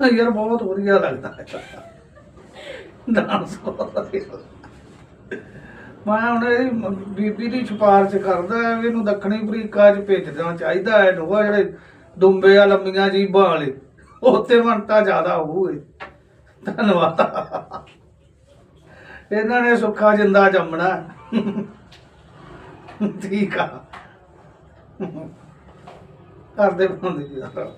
ਯਾਰ ਬਹੁਤ ਵਧੀਆ ਲੱਗਦਾ ਹੈ। ਡਾਂਸ ਮੈਂ ਹੁਣ ਇਹਦੀ ਬੀਬੀ ਦੀ ਸਿਫਾਰਿਸ਼ ਕਰਦਾ ਹੈ ਵੀ ਇਹਨੂੰ ਦੱਖਣੀ ਅਫਰੀਕਾ 'ਚ ਭੇਜਣਾ ਚਾਹੀਦਾ ਹੈ। ਨੋਵਾ ਜਿਹੜੇ ਦੁੰਬੇ ਆ, ਲੰਮੀਆਂ ਜੀਬਾਂ ਵਾਲੇ, ਉੱਥੇ ਮਨਤਾ ਜ਼ਿਆਦਾ ਹੋਊਗੇ ਧੰਨਵਾਦ। ਇਹਨਾਂ ਨੇ ਸੁੱਖਾ ਜਿੰਦਾ ਜੰਮਣਾ ਠੀਕ ਆ। ਕਰਦੇ ਬੰਦੇ ਯਾਰ।